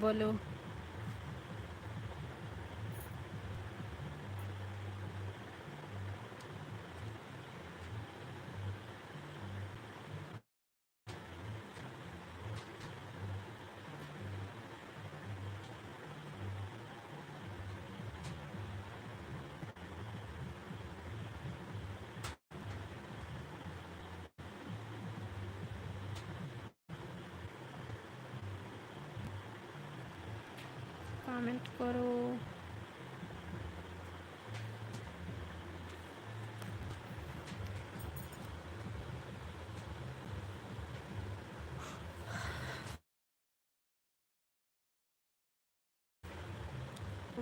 বলো। কমেন্ট করো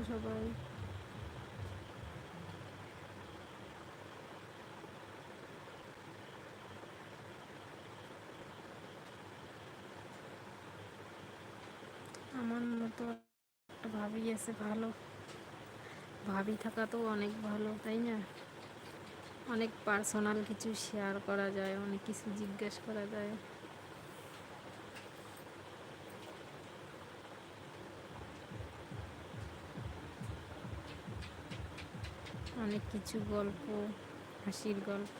সবাই আমার মতো একটা ভাবি আছে ভালো। ভাবি থাকা তো অনেক ভালো, তাই না? অনেক পার্সোনাল কিছু শেয়ার করা যায়, অনেক কিছু জিজ্ঞেস করা যায়। অনেক কিছু গল্প, হাসির গল্প।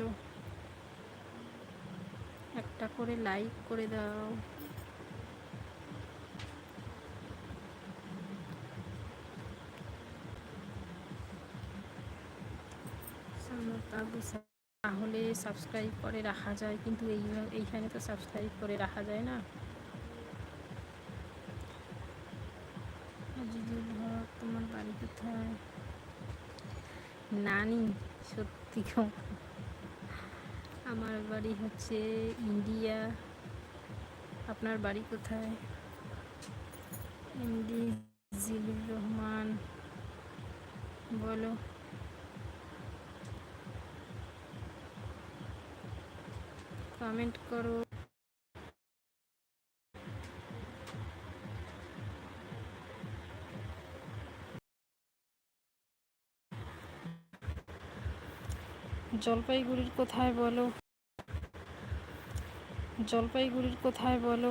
বলো একটা করে লাইক করে দাও। তাহলে সাবস্ক্রাইব করে রাখা যায়, কিন্তু এই, এইখানে তো সাবস্ক্রাইব করে রাখা যায় না। তোমার বাড়ি কোথায়? নানি, সত্যি আমার বাড়ি হচ্ছে ইন্ডিয়া। আপনার বাড়ি কোথায়? এমডি জিলুর রহমান। বলো। কমেন্ট করো। জলপাইগুড়ির কোথায় বলো? জলপাইগুড়ির কোথায় বলো।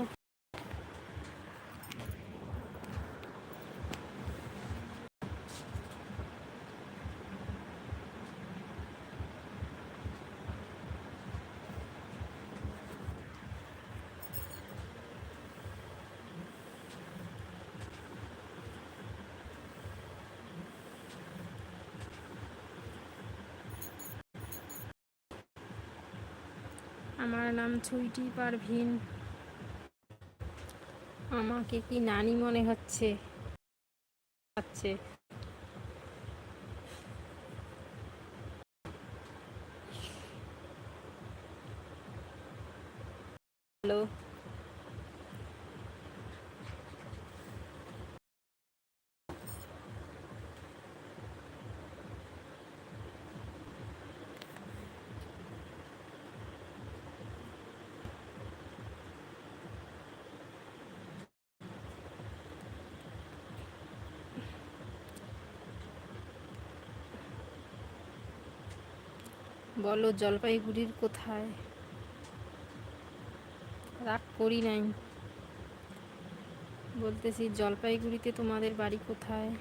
আমার নাম ছুইটি পারভিন। আমাকে কি নানি মনে হচ্ছে? আচ্ছা। হ্যালো। বলো জলপাইগুড়ির কোথায়? রাগ করি নাই। বলতেছি জলপাইগুড়িতে তোমাদের বাড়ি কোথায়?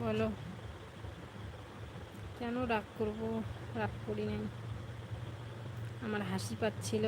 বলো। কেন রাগ করব? রাগ করি নাই। আমার হাসি পাচ্ছিল।